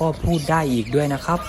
ก็พูดได้อีกด้วยนะครับ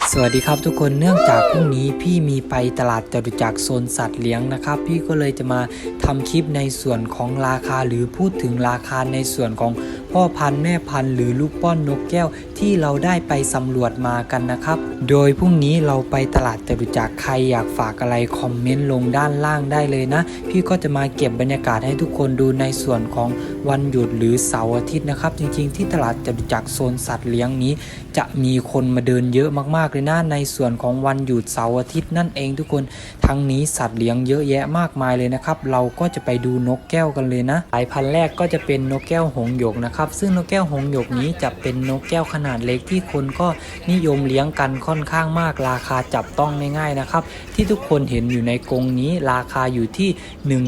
ส วัสดีครับทุกคนเนื่องจากพรุ่งนี้พี่มีไปตลาดจตุจักรโซนสัตว์เลี้ยงนะครับ พี่ก็เลยจะมาทำคลิปในส่วนของราคาหรือพูดถึงราคาในส่วนของพ่อพันธุ์แม่พันธุ์หรือลูกป้อนนกแก้ว ที่เราได้ไปสำรวจมากันนะครับ โดยพรุ่งนี้เราไปตลาดจตุจักรใครอยากฝากอะไรคอมเมนต์ลงด้านล่างได้เลยนะ พี่ก็จะมาเก็บบรรยากาศให้ทุกคนดูในส่วนของวันหยุดหรือเสาร์อาทิตย์นะครับ จริงๆ ที่ตลาดจตุจักรโซนสัตว์เลี้ยงนี้ จะมีคนมาเดินเยอะมากๆเลยนะในส่วนของวันหยุดเสาร์อาทิตย์นั่นเองทุกคนทั้งนี้สัตว์เลี้ยงเยอะแยะมากมายเลยนะครับ เราก็จะไปดูนกแก้วกันเลยนะสายพันธุ์แรกก็จะเป็นนกแก้วหงหยกนะครับ ซึ่งนกแก้วหงหยกนี้จะเป็นนกแก้วขนาดเล็กที่คนก็นิยมเลี้ยงกันค่อนข้างมากราคาจับต้องง่ายๆนะครับ ที่ทุกคนเห็นอยู่ในกรงนี้ราคาอยู่ที่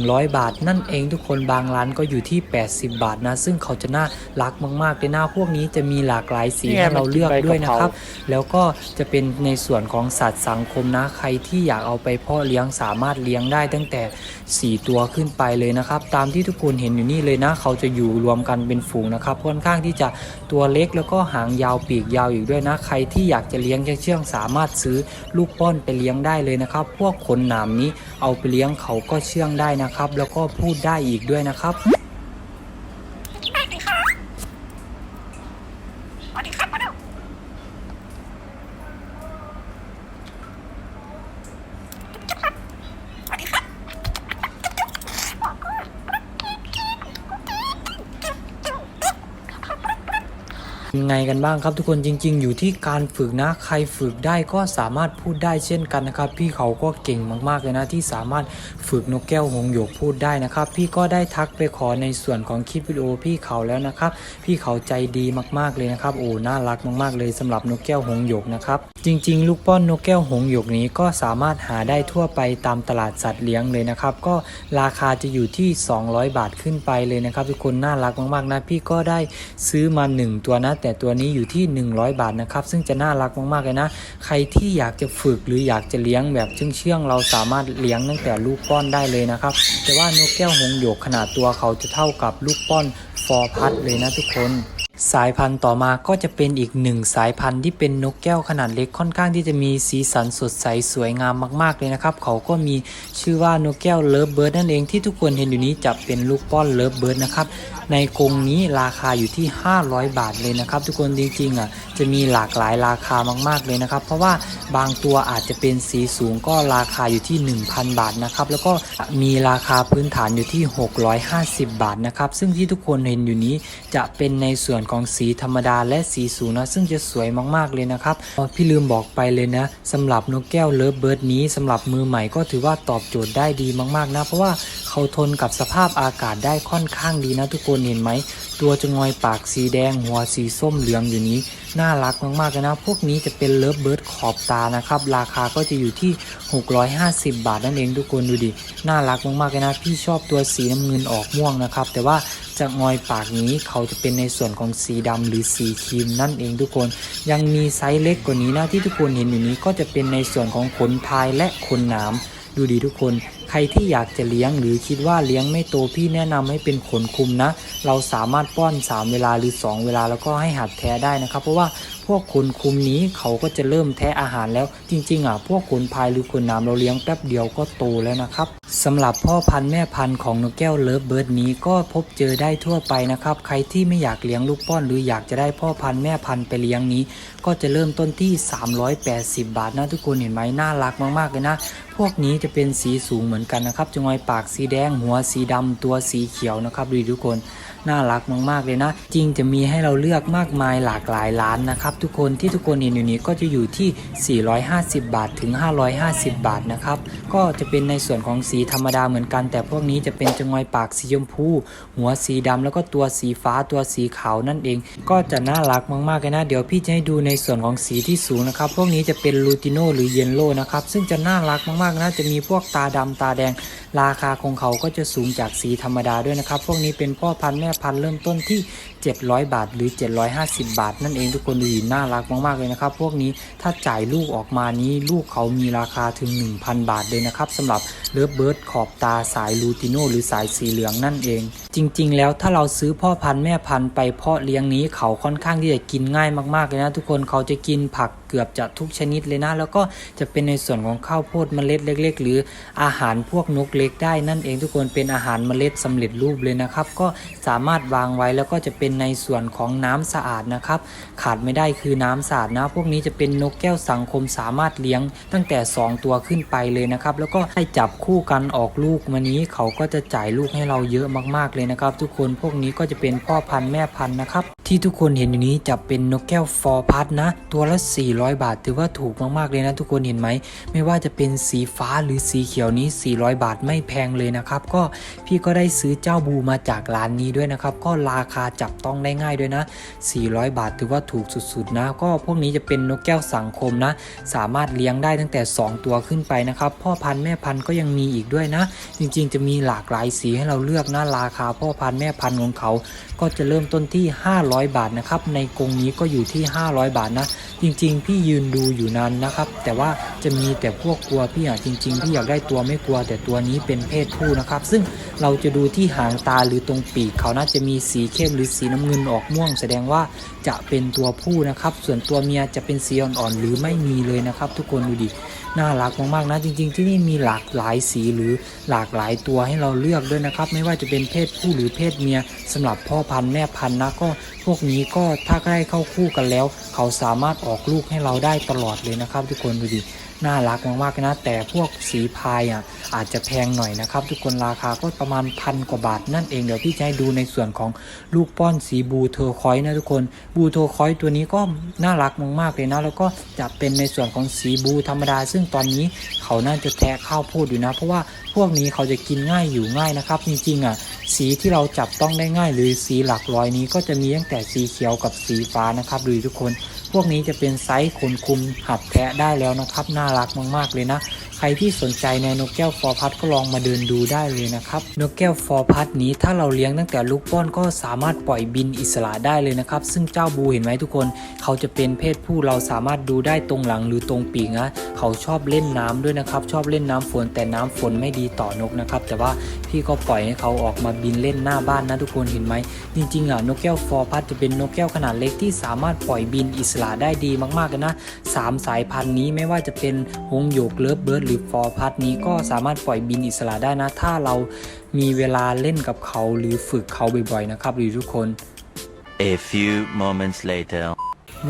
100 บาท นั่นเองทุกคนบางร้านก็อยู่ที่ 80 บาทนะ ซึ่งเขาจะน่ารักมากๆเลยนะพวกนี้จะมีหลากหลายสีให้เราเลือกด้วยนะครับ แล้วก็จะเป็นในส่วนของสัตว์สังคมนะใครที่อยากเอาไปเพาะเลี้ยงสามารถเลี้ยงได้ตั้งแต่ 4 ตัวขึ้นไปเลยนะครับ ตามที่ทุกคนเห็นอยู่นี่เลยนะ เขาจะอยู่รวมกันเป็นฝูงนะครับค่อนข้างที่จะตัวเล็กแล้วก็หางยาวาวปีกยาวอีกด้วยนะ ใครที่อยากจะเลี้ยงเชื่องสามารถซื้อลูกป้อนไปเลี้ยงได้เลยนะครับ พวกขนหนามนี้เอาไปเลี้ยงเขาก็เชื่องได้นะครับ แล้วก็พูดได้อีกด้วยนะครับ ยังไงกันบ้างครับทุกคนจริง ๆ อยู่ที่การฝึกนะใครฝึกได้ก็สามารถพูดได้เช่นกันนะครับ พี่เขาก็เก่งมากๆเลยนะที่สามารถฝึกนกแก้วหงหยกพูดได้นะครับ พี่ก็ได้ทักไปขอในส่วนของคลิปวิดีโอพี่เขาแล้วนะครับ พี่เขาใจดีมากๆเลยนะครับโอ้น่ารักมากๆ เลยสำหรับนกแก้วหงหยกนะครับจริง ๆ ลูกป้อนนกแก้วหงหยกนี้ก็สามารถหาได้ทั่วไปตามตลาดสัตว์เลี้ยงเลยนะครับก็ราคาจะอยู่ที่ 200 บาทขึ้นไปเลยนะครับทุกคนน่ารักมากๆนะพี่ก็ได้ซื้อมา 1 ตัวนะแต่ตัวนี้อยู่ที่ 100 บาทนะครับ ซึ่งจะน่ารักมากๆเลยนะ ใครที่อยากจะฝึกหรืออยากจะเลี้ยงแบบเชื่องๆเราสามารถเลี้ยงตั้งแต่ลูกป้อนได้เลยนะครับ แต่ว่านกแก้วหงส์หยกขนาดตัวเขาจะเท่ากับลูกป้อนฟอร์พัดเลยนะทุกคน สายพันธุ์ต่อมาก็จะเป็นอีกหนึ่งสายพันธุ์ที่เป็นนกแก้วขนาดเล็กค่อนข้างที่จะมีสีสันสดใสสวยงามมากๆเลยนะครับ เขาก็มีชื่อว่านกแก้วเลิฟเบิร์ดนั่นเองที่ทุกคนเห็นอยู่นี้จะเป็นลูกป้อนเลิฟเบิร์ดนะครับในกรงนี้ราคาอยู่ที่ 500 บาทเลยนะครับ ทุกคนจริงๆอะจะมีหลากหลายราคามากๆเลยนะครับ เพราะว่าบางตัวอาจจะเป็นสีสูงก็ราคาอยู่ที่ 1,000 บาทนะครับแล้วก็มีราคาพื้นฐานอยู่ที่ 650 บาทนะครับซึ่งที่ทุกคนเห็นอยู่นี้จะเป็นในส่วนของสีธรรมดาและสีสูงนะ ซึ่งจะสวยมากๆเลยนะครับพี่ลืมบอกไปเลยนะสำหรับนกแก้วเลิฟเบิร์ดนี้สำหรับมือใหม่ก็ถือว่าตอบโจทย์ได้ดีมากๆนะ เพราะว่าเขาทนกับสภาพอากาศได้ค่อนข้างดีนะทุกคนเห็นไหม ตัวจะงอยปากสีแดง หัวสีส้มเหลืองอยู่นี้ น่ารักมากๆเลยนะ พวกนี้จะเป็นเลิฟเบิร์ดขอบตานะครับ ราคาก็จะอยู่ที่ 650 บาทนั่นเองทุกคนดูดิ น่ารักมากๆเลยนะ พี่ชอบตัวสีน้ำเงินออกม่วงนะครับ แต่ว่า จะงอยปากนี้เขาจะเป็นในส่วนของสีดำหรือสีครีมนั่นเองทุกคน ยังมีไซส์เล็กกว่านี้นะที่ทุกคนเห็นอยู่นี้ก็จะเป็นในส่วนของขนพายและขนหนามดูดีทุกคน ใครที่อยากจะเลี้ยงหรือคิดว่าเลี้ยงไม่โตพี่แนะนำให้เป็นขนคุมนะ เราสามารถป้อน 3 เวลาหรือ 2 เวลาแล้วก็ให้หัดแท้ได้นะครับ เพราะว่า วกขนคุมนี้เขาก็จะเริ่มแท้อาหารแล้ว จริงๆอะพวกขนพายหรือขนน้ำเราเลี้ยงแป๊บเดียวก็โตแล้วนะครับสำหรับพ่อพันธุ์แม่พันธุ์ของนกแก้วเลิฟเบิร์ดนี้ก็พบเจอได้ทั่วไปนะครับ ใครที่ไม่อยากเลี้ยงลูกป้อนหรืออยากจะได้พ่อพันธุ์แม่พันธุ์ไปเลี้ยงนี้ ก็จะเริ่มต้นที่ 380 บาทนะทุกคนเห็นไหมน่ารักมากๆเลยนะพวกนี้จะเป็นสีสูงเหมือนกันนะครับจงอยปากสีแดงหัวสีดำตัวสีเขียวนะครับดูทุกคน น่ารักมากๆเลยนะ จริงจะมีให้เราเลือกมากมายหลากหลายร้านนะครับทุกคนที่ทุกคนเห็นอยู่นี้ก็จะอยู่ที่ 450 บาทถึง 550 บาทนะครับก็จะเป็นในส่วนของสีธรรมดาเหมือนกัน แต่พวกนี้จะเป็นจงอยปากสีชมพู หัวสีดำแล้วก็ตัวสีฟ้าตัวสีขาวนั่นเอง ก็จะน่ารักมากๆเลยนะเดี๋ยวพี่จะให้ดูในส่วนของสีที่สูงนะครับพวกนี้จะเป็นลูติโนหรือเยนโลนะครับซึ่งจะน่ารักมากๆนะจะมีพวกตาดำตาแดง ราคาของเขาก็จะสูงจากสีธรรมดาด้วยนะครับ พวกนี้เป็นพ่อพันธุ์แม่พันธุ์เริ่มต้นที่ 700 บาท หรือ 750 บาท นั่นเองทุกคนดูน่ารักมากๆเลยนะครับ พวกนี้ถ้าจ่ายลูกออกมานี้ลูกเขามีราคาถึง 1,000 บาทเลยนะครับสำหรับเลิฟเบิร์ดขอบตาสายลูติโนหรือสายสีเหลืองนั่นเอง จริง ๆ แล้วถ้าเราซื้อพ่อพันธุ์แม่พันธุ์ไปเพาะเลี้ยงนี้เขาค่อนข้างที่จะกินง่ายมากๆเลยนะทุกคนเขาจะกินผัก เกือบจะทุกชนิดเลยนะ แล้วก็จะเป็นในส่วนของข้าวโพดเมล็ดเล็ก ๆ หรืออาหารพวกนกเล็กได้นั่นเองทุกคนเป็นอาหารเมล็ดสำเร็จรูปเลยนะครับ ก็สามารถวางไว้แล้วก็จะเป็นในส่วนของน้ำสะอาดนะครับ ขาดไม่ได้คือน้ำสะอาดนะ พวกนี้จะเป็นนกแก้วสังคมสามารถเลี้ยงตั้งแต่ 2 ตัวขึ้นไปเลยนะครับ แล้วก็ให้จับคู่กันออกลูกมานี้เขาก็จะจ่ายลูกให้เราเยอะมากๆเลยนะครับ ทุกคนพวกนี้ก็จะเป็นพ่อพันธุ์แม่พันธุ์นะครับ ที่ทุกคนเห็นอยู่นี้จะเป็นนกแก้วฟอร์พัดนะ ตัวละ400บาท ถือว่าถูกมากๆเลยนะทุกคนเห็นไหม ไม่ว่าจะเป็นสีฟ้าหรือสีเขียวนี้ 400 บาทไม่แพงเลยนะครับ ก็พี่ก็ได้ซื้อเจ้าบูมาจากร้านนี้ด้วยนะครับ ก็ราคาจับต้องได้ง่ายด้วยนะ 400 บาทถือว่าถูกสุดๆนะ ก็พวกนี้จะเป็นนกแก้วสังคมนะ สามารถเลี้ยงได้ตั้งแต่ 2 ตัวขึ้นไปนะครับ พ่อพันธุ์แม่พันธุ์ก็ยังมีอีกด้วยนะ จริงๆ จะมีหลากหลายสีให้เราเลือกนะ ราคาพ่อพันธุ์แม่พันธุ์ของเขา ก็จะเริ่มต้นที่ 500 บาทนะครับ ในกรงนี้ก็อยู่ที่ 500 บาทนะ จริงๆพี่ยืนดูอยู่นานนะครับ แต่ว่าจะมีแต่พวกกลัวพี่อะจริงๆพี่อยากได้ตัวไม่กลัว แต่ตัวนี้เป็นเพศผู้นะครับ ซึ่งเราจะดูที่หางตาหรือตรงปีกเขาน่าจะมีสีเข้มหรือสีน้ำเงินออกม่วง แสดงว่าจะเป็นตัวผู้นะครับ ส่วนตัวเมียจะเป็นสีอ่อนๆหรือไม่มีเลยนะครับ ทุกคนดูดิ น่ารักมากๆนะจริง ๆ ที่นี่มีหลากหลายสีหรือหลากหลายตัวให้เราเลือกด้วยนะครับ ไม่ว่าจะเป็นเพศผู้หรือเพศเมียสำหรับพ่อพันธุ์แม่พันธุ์นะก็พวกนี้ก็ถ้าได้เข้าคู่กันแล้ว เขาสามารถออกลูกให้เราได้ตลอดเลยนะครับ ทุกคนดูดิ น่ารักมากๆนะ แต่พวกสีพายอะอาจจะแพงหน่อยนะครับ ทุกคนราคาก็ประมาณพันกว่าบาทนั่นเองเดี๋ยวพี่จะให้ดูในส่วนของลูกป้อนสีบูเทอร์คอยส์นะทุกคนบูเทอร์คอยส์ตัวนี้ก็น่ารักมากๆเลยนะ แล้วก็จะเป็นในส่วนของสีบูธรรมดา ซึ่งตอนนี้เขาน่าจะแทะข้าวโพดอยู่นะ เพราะว่าพวกนี้เขาจะกินง่ายอยู่ง่ายนะครับ จริงๆอะสีที่เราจับต้องได้ง่าย หรือสีหลักร้อยนี้ก็จะมีตั้งแต่สีเขียวกับสีฟ้านะครับหรือทุกคน พวกนี้จะเป็นไซส์ขนคุมหัดแทะได้แล้วนะครับ น่ารักมากๆเลยนะ รที่สนใจในนกแก้วฟอร์พัดก็ลองมาเดินดูได้เลยนะครับ นกแก้วฟอร์พัดนี้ถ้าเราเลี้ยงตั้งแต่ลูกป้อนก็สามารถปล่อยบินอิสระได้เลยนะครับ ซึ่งเจ้าบูเห็นไหมทุกคน เขาจะเป็นเพศผู้เราสามารถดูได้ตรงหลังหรือตรงปีกนะเขาชอบเล่นน้ำด้วยนะครับ ชอบเล่นน้ำฝนแต่น้ำฝนไม่ดีต่อนกนะครับ แต่ว่าพี่ก็ปล่อยให้เขาออกมาบินเล่นหน้าบ้านนะทุกคนเห็นไหมจริงๆอะนกแก้วฟอร์พัดจะเป็นนกแก้วขนาดเล็กที่สามารถปล่อยบินอิสระได้ดีมากๆนะสามสายพันธุ์นี้ไม่ว่าจะเป็นหงหยกเลิฟเบิร์ดหรือฟอร์พัทนี้ก็สามารถปล่อยบินอิสระได้นะ ถ้าเรามีเวลาเล่นกับเขาหรือฝึกเขาบ่อยๆนะครับหรือทุกคน A few moments later.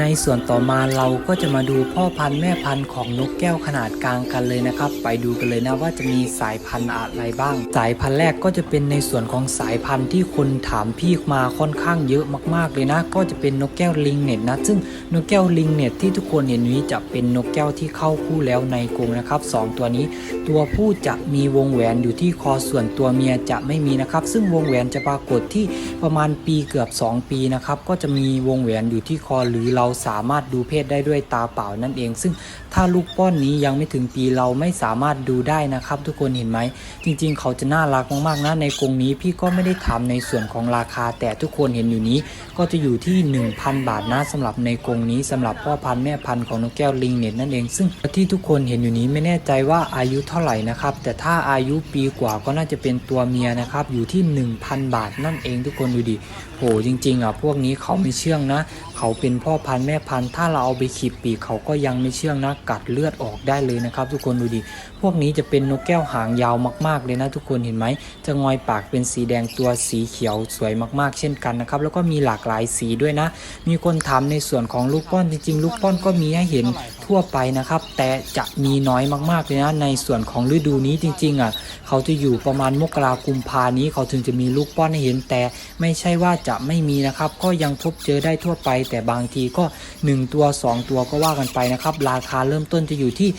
ในส่วนต่อมาเราก็จะมาดูพ่อพันธุ์แม่พันธุ์ของนกแก้วขนาดกลางกันเลยนะครับ ไปดูกันเลยนะว่าจะมีสายพันธุ์อะไรบ้าง สายพันธุ์แรกก็จะเป็นในส่วนของสายพันธุ์ที่คนถามพี่มาค่อนข้างเยอะมากๆเลยนะ ก็จะเป็นนกแก้วลิงเน็ตนะ ซึ่งนกแก้วลิงเน็ตที่ทุกคนเห็นนี้จะเป็นนกแก้วที่เข้าคู่แล้วในกรงนะครับสองตัวนี้ ตัวผู้จะมีวงแหวนอยู่ที่คอส่วนตัวเมียจะไม่มีนะครับ ซึ่งวงแหวนจะปรากฏที่ประมาณปีเกือบ 2 ปีนะครับก็จะมีวงแหวนอยู่ที่คอหรือเราราสามารถดูเพศได้ด้วยตาเปล่านั่นเอง ซึ่งถ้าลูกป้อนนี้ยังไม่ถึงปีเราไม่สามารถดูได้นะครับ ทุกคนเห็นไหม จริง ๆ เขาจะน่ารักมากๆนะในกรงนี้พี่ก็ไม่ได้ทำในส่วนของราคา แต่ทุกคนเห็นอยู่นี้ก็จะอยู่ที่ 1,000 บาทนะสำหรับในกรงนี้สำหรับพ่อพันธุ์แม่พันธุ์ของนกแก้วลิงเน็ตนั่นเอง ซึ่งที่ทุกคนเห็นอยู่นี้ไม่แน่ใจว่าอายุเท่าไหร่นะครับ แต่ถ้าอายุปีกว่าก็น่าจะเป็นตัวเมียนะครับอยู่ที่ 1,000 บาทนั่นเองทุกคนดูดิ หจริงๆอะพวกนี้เขาไม่เชื่องนะ เขาเป็นพ่อพันธุ์แม่พันธุ์ถ้าเราเอาไปขีดปีกเขาก็ยังไม่เชื่องนะกัดเลือดออกได้เลยนะครับ ทุกคนดูดิ พวกนี้จะเป็นนกแก้วหางยาวมาก ๆ เลยนะทุกคนเห็นไหม จะงอยปากเป็นสีแดงตัวสีเขียวสวยมาก ๆ เช่นกันนะครับ แล้วก็มีหลากหลายสีด้วยนะ มีคนถามในส่วนของลูกป้อนจริง ๆ ลูกป้อนก็มีให้เห็นทั่วไปนะครับ แต่จะมีน้อยมากๆเลยนะ ในส่วนของฤดูนี้จริง ๆ อะ เขาจะอยู่ประมาณมกรากุมภานี้ เขาถึงจะมีลูกป้อนให้เห็น แต่ไม่ใช่ว่าจะไม่มีนะครับ ก็ยังพบเจอได้ทั่วไป แต่บางทีก็ 1 ตัว 2 ตัวก็ว่ากันไปนะครับ ราคาเริ่มต้นจะอยู่ที่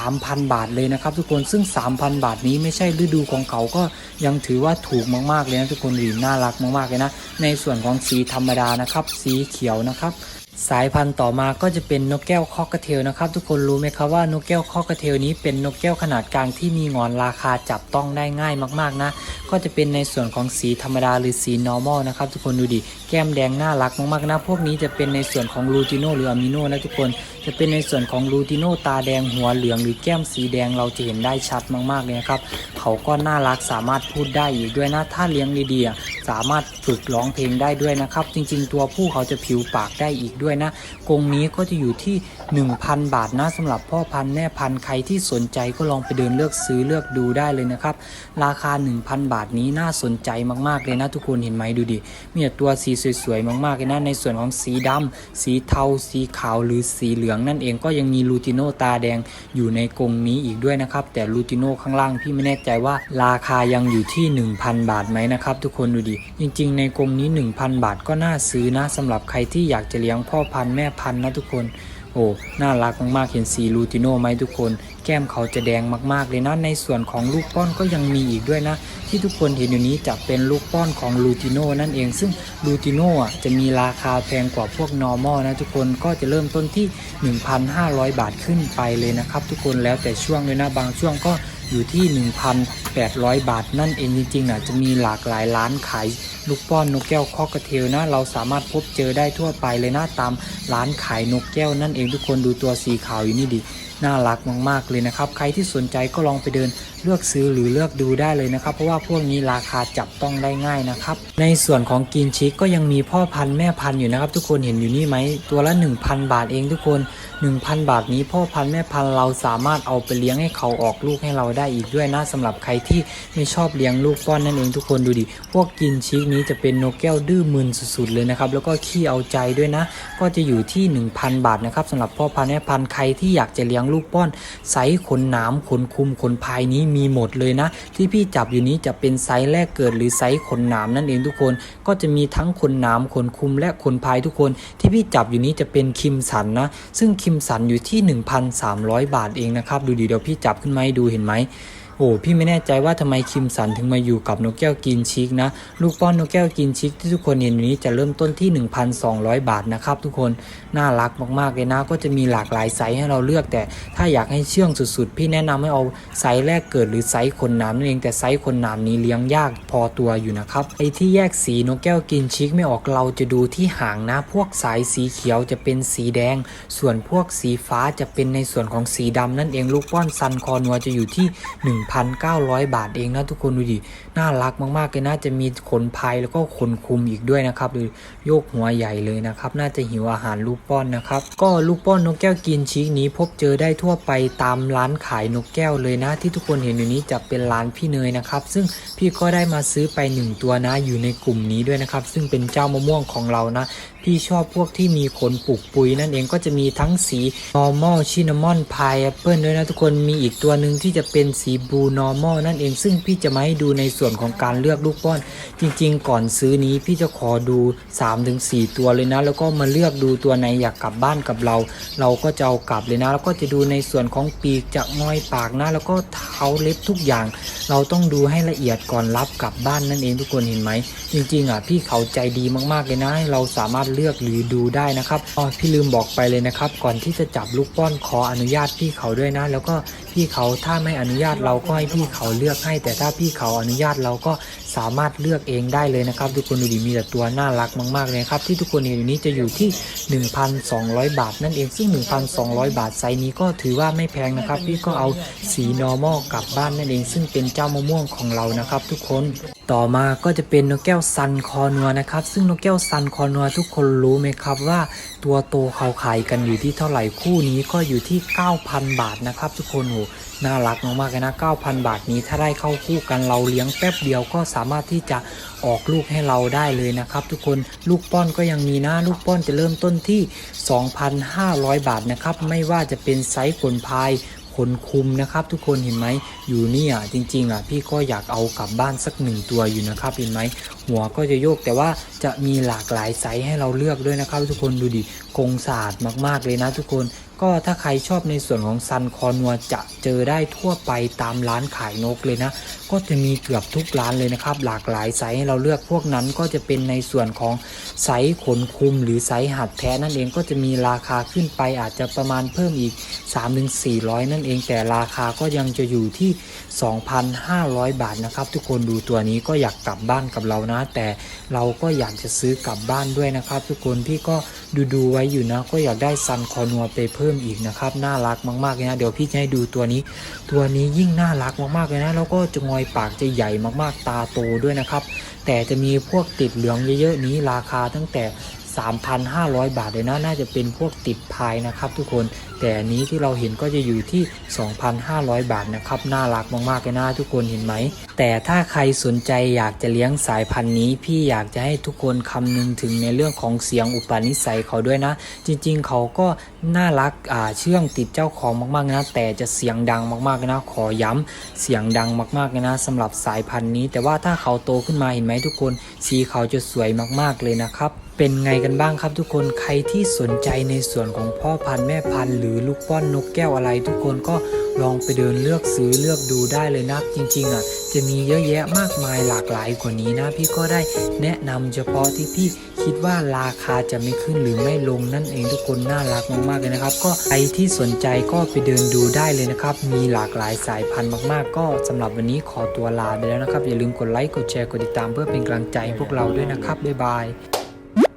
3,000 บาทเลยนะครับทุกคนซึ่ง 3,000 บาทนี้ไม่ใช่ฤดูของเขาก็ยังถือว่าถูกมากๆเลยนะทุกคนหรือน่ารักมากๆเลยนะ ในส่วนของสีธรรมดานะครับ สีเขียวนะครับสายพันธุ์ต่อมาก็จะเป็นนกแก้วคอกระเทลนะครับ ทุกคนรู้ไหมครับว่านกแก้วคอกระเทลนี้เป็นนกแก้วขนาดกลางที่มีงอนราคาจับต้องได้ง่ายมากๆนะ ก็จะเป็นในส่วนของสีธรรมดาหรือสี normal นะครับ ทุกคนดูดิแก้มแดงน่ารักมากๆนะ พวกนี้จะเป็นในส่วนของลูติโนหรืออะมิโนนะทุกคนจะเป็นในส่วนของลูติโนตาแดงหัวเหลืองหรือแก้มสีแดงเราจะเห็นได้ชัดมากๆเลยนะครับ เขาก็น่ารักสามารถพูดได้อีกด้วยนะถ้าเลี้ยงดีๆสามารถฝึกร้องเพลงได้ด้วยนะครับ จริงๆ ตัวผู้เขาจะผิวปากได้อีกด้วยนะกรงนี้ก็จะอยู่ที่ 1,000 บาทนะสำหรับพ่อพันธุ์แม่พันธุ์ใครที่สนใจก็ลองไปเดินเลือกซื้อเลือกดูได้เลยนะครับ ราคา 1,000 บาทนี้น่าสนใจมากๆเลยนะทุกคนเห็นไหมดูดิมีแต่ตัวสีสวยๆมากๆเลยนะในส่วนของสีดำสีเทา สีขาวหรือสีเหลืองนั่นเองก็ยังมีลูติโนตาแดงอยู่ในกรงนี้อีกด้วยนะครับ แต่ลูติโนข้างล่างพี่ไม่แน่ใจว่าราคายังอยู่ที่ 1,000 บาทไหมนะครับ ทุกคนดูดิ จริง ๆ ในกรงนี้ 1,000 บาทก็น่าซื้อนะสำหรับใครที่อยากจะเลี้ยงพ่อพันธุ์แม่พันธุ์นะทุกคน โอ้น่ารักมากๆ เห็นสีลูติโนไหมทุกคน แก้มเขาจะแดงมากๆ เลยนะ ในส่วนของลูกป้อนก็ยังมีอีกด้วยนะ ที่ทุกคนเห็นอยู่นี้จะเป็นลูกป้อนของลูติโนนั่นเอง ซึ่งลูติโนอะจะมีราคาแพงกว่าพวกนอร์มอลนะทุกคน ก็จะเริ่มต้นที่ 1,500 บาทขึ้นไปเลยนะครับทุกคน แล้วแต่ช่วงเลยนะ บางช่วงก็ อยู่ที่ 1,800 บาท นั่นเองจริงๆอะจะมีหลากหลายร้านขายลูกป้อนนกแก้วคอกระเทลนะเราสามารถพบเจอได้ทั่วไปเลยนะตามร้านขายนกแก้วนั่นเองทุกคนดูตัวสีขาวอยู่นี่ดิน่ารักมากๆเลยนะครับ ใครที่สนใจก็ลองไปเดินเลือกซื้อหรือเลือกดูได้เลยนะครับ เพราะว่าพวกนี้ราคาจับต้องได้ง่ายนะครับ ในส่วนของกินชิกก็ยังมีพ่อพันธุ์แม่พันธุ์อยู่นะครับ ทุกคนเห็นอยู่นี่ไหมตัวละ 1,000 บาทเองทุกคน 1,000 บาทนี้พ่อพันธุ์แม่พันธุ์เราสามารถเอาไปเลี้ยงให้เขาออกลูกให้เราได้อีกด้วยนะสำหรับใครที่ไม่ชอบเลี้ยงลูกป้อนนั่นเองทุกคนดูดิ พวกกินชิกนี้จะเป็นนกแก้วดื้อมึนสุดๆเลยนะครับ แล้วก็ขี้เอาใจด้วยนะ ก็จะอยู่ที่ 1,000 บาทนะครับสำหรับพ่อพันธุ์แม่พันธุ์ใครที่อยากจะเลี้ยงลูกป้อนไซส์ขนหนามขนคุมขนพายนี้มีหมดเลยนะ ที่พี่จับอยู่นี้จะเป็นไซส์แรกเกิดหรือไซส์ขนหนามนั่นเองทุกคน ก็จะมีทั้งขนหนามขนคุมและขนพายทุกคน ที่พี่จับอยู่นี้จะเป็นคิมสันนะ ซึ่งคิมสันอยู่ที่ 1,300 บาทเองนะครับ ดูดีเดี๋ยวพี่จับขึ้นไหมดูเห็นไหม โอ้พี่ไม่แน่ใจว่าทำไมคิมสันถึงมาอยู่กับนกแก้วกินชิกนะ ลูกป้อนนกแก้วกินชิกที่ทุกคนเห็นนี้จะเริ่มต้นที่ 1,200 บาทนะครับทุกคนน่ารักมากๆเลยนะ ก็จะมีหลากหลายไซส์ให้เราเลือก แต่ถ้าอยากให้เชื่องสุดๆ พี่แนะนำให้เอาไซส์แรกเกิดหรือไซส์ขนน้ำนั่นเองแต่ไซส์ขนน้ำนี้เลี้ยงยากพอตัวอยู่นะครับไอ้ที่แยกสีนกแก้วกินชิกไม่ออกเราจะดูที่หางนะ พวกสายสีเขียวจะเป็นสีแดง ส่วนพวกสีฟ้าจะเป็นในส่วนของสีดำนั่นเองลูกป้อนซันคอนัวจะอยู่ที่1,900 บาทเองนะทุกคนดูดิ น่ารักมากๆเลยนะจะมีขนพายแล้วก็ขนคุมอีกด้วยนะครับหรือโยกหัวใหญ่เลยนะครับ น่าจะหิวอาหารลูกป้อนนะครับ ก็ลูกป้อนนกแก้วกินชีกนี้พบเจอได้ทั่วไปตามร้านขายนกแก้วเลยนะ ที่ทุกคนเห็นอยู่นี้จะเป็นร้านพี่เนยนะครับ ซึ่งพี่ก็ได้มาซื้อไปหนึ่งตัวนะอยู่ในกลุ่มนี้ด้วยนะครับ ซึ่งเป็นเจ้ามะม่วงของเรานะ พี่ชอบพวกที่มีขนปุกปุยนั่นเองก็จะมีทั้งสี normal cinnamon pineapple ด้วยนะทุกคนมีอีกตัวหนึ่งที่จะเป็นสี blue normal นั่นเอง ซึ่งพี่จะมาให้ดูในส่วนของการเลือกลูกป้อน จริง ๆ ก่อนซื้อนี้พี่จะขอดู 3-4 ตัวเลยนะ แล้วก็มาเลือกดูตัวไหนอยากกลับบ้านกับเรา เราก็จะเอากลับเลยนะ แล้วก็จะดูในส่วนของปีกจะงอยปากนะ แล้วก็เท้าเล็บทุกอย่าง เราต้องดูให้ละเอียดก่อนรับกลับบ้านนั่นเองทุกคนเห็นไหมจริงๆอะพี่เขาใจดีมากๆเลยนะให้เราสามารถเลือกหรือดูได้นะครับอ๋อพี่ลืมบอกไปเลยนะครับ ก่อนที่จะจับลูกป้อนขออนุญาตพี่เขาด้วยนะ แล้วก็ พี่เขาถ้าไม่อนุญาตเราก็ให้พี่เขาเลือกให้ แต่ถ้าพี่เขาอนุญาตเราก็สามารถเลือกเองได้เลยนะครับ ทุกคนดูดิมีแต่ตัวน่ารักมากๆเลยครับที่ทุกคนเห็นอยู่นี้จะอยู่ที่ 1,200 บาท นั่นเองซึ่ง 1,200 บาทไซส์นี้ก็ถือว่าไม่แพงนะครับ พี่ก็เอาสี normal กลับบ้านนั่นเอง ซึ่งเป็นเจ้ามะม่วงของเรานะครับ ทุกคนต่อมาก็จะเป็นนกแก้วซันคอนัวนะครับ ซึ่งนกแก้วซันคอนัวทุกคนรู้ไหมครับว่าตัวโตเขาขายกันอยู่ที่เท่าไหร่คู่นี้ก็อยู่ที่ 9,000 บาทนะครับ ทุกคนโห น่ารักมากๆเลยนะ9,000 บาทนี้ถ้าได้เข้าคู่กันเราเลี้ยงแป๊บเดียวก็สามารถที่จะออกลูกให้เราได้เลยนะครับทุกคนลูกป้อนก็ยังมีนะลูกป้อนจะเริ่มต้นที่ 2,500 บาทนะครับไม่ว่าจะเป็นไซส์ขนพายขนคุมนะครับทุกคนเห็นไหมอยู่นี่อะจริงๆอะพี่ก็อยากเอากลับบ้านสักหนึ่งตัวอยู่นะครับเห็นไหมหัวก็จะโยกแต่ว่าจะมีหลากหลายไซส์ให้เราเลือกด้วยนะครับ ทุกคนดูดิกรงสะอาดมากๆเลยนะทุกคนก็ถ้าใครชอบในส่วนของซันคอนัวจะเจอได้ทั่วไปตามร้านขายนกเลยนะ ก็จะมีเกือบทุกร้านเลยนะครับ หลากหลายไซส์ให้เราเลือกพวกนั้นก็จะเป็นในส่วนของไซส์ขนคุม หรือไซส์หัดแท้นั่นเองก็จะมีราคาขึ้นไปอาจจะประมาณเพิ่มอีก 3-400 นั่นเอง แต่ราคาก็ยังจะอยู่ที่ 2,500 บาทนะครับ ทุกคนดูตัวนี้ก็อยากกลับบ้านกับเรานะ แต่เราก็อยากจะซื้อกลับบ้านด้วยนะครับ ทุกคนพี่ก็ดูดูๆไว้อยู่นะ ก็อยากได้ซันคอนัวไปเพิ่มอีกนะครับน่ารักมากๆเลยนะเดี๋ยวพี่จะให้ดูตัวนี้ ตัวนี้ยิ่งน่ารักมากๆเลยนะแล้วก็จะงอยปากจะใหญ่มากๆตาโตด้วยนะครับ แต่จะมีพวกติดเหลืองเยอะๆนี้ราคาตั้งแต่ 3,500 บาทเลยนะน่าจะเป็นพวกติดพายนะครับ ทุกคนแต่อันนี้ที่เราเห็นก็จะอยู่ที่ 2,500 บาทนะครับน่ารักมากๆเลยนะทุกคนเห็นไหม แต่ถ้าใครสนใจอยากจะเลี้ยงสายพันธุ์นี้ พี่อยากจะให้ทุกคนคำนึงถึงในเรื่องของเสียงอุปนิสัยเขาด้วยนะ จริงๆ เขาก็น่ารักอ่าเชื่องติดเจ้าของมากๆนะแต่จะเสียงดังมากๆนะขอย้ำเสียงดังมากๆเลยนะสำหรับสายพันธุ์นี้ แต่ว่าถ้าเขาโตขึ้นมาเห็นไหมทุกคนสีเขาจะสวยมากๆเลยนะครับเป็นไงกันบ้างครับทุกคนใครที่สนใจในส่วนของพ่อพันธุ์แม่พันธุ์หรือลูกป้อนนกแก้วอะไร ทุกคนก็ลองไปเดินเลือกซื้อเลือกดูได้เลยนะจริงๆอะจะมีเยอะแยะมากมายหลากหลายกว่านี้นะ พี่ก็ได้แนะนำเฉพาะที่พี่คิดว่าราคาจะไม่ขึ้นหรือไม่ลงนั่นเองทุกคนน่ารักมากๆเลยนะครับ ก็ใครที่สนใจก็ไปเดินดูได้เลยนะครับ มีหลากหลายสายพันธุ์มากๆ ก็สำหรับวันนี้ขอตัวลาไปแล้วนะครับอย่าลืมกดไลค์กดแชร์กดติดตามเพื่อเป็นกำลังใจพวกเราด้วยนะครับบ๊ายบาย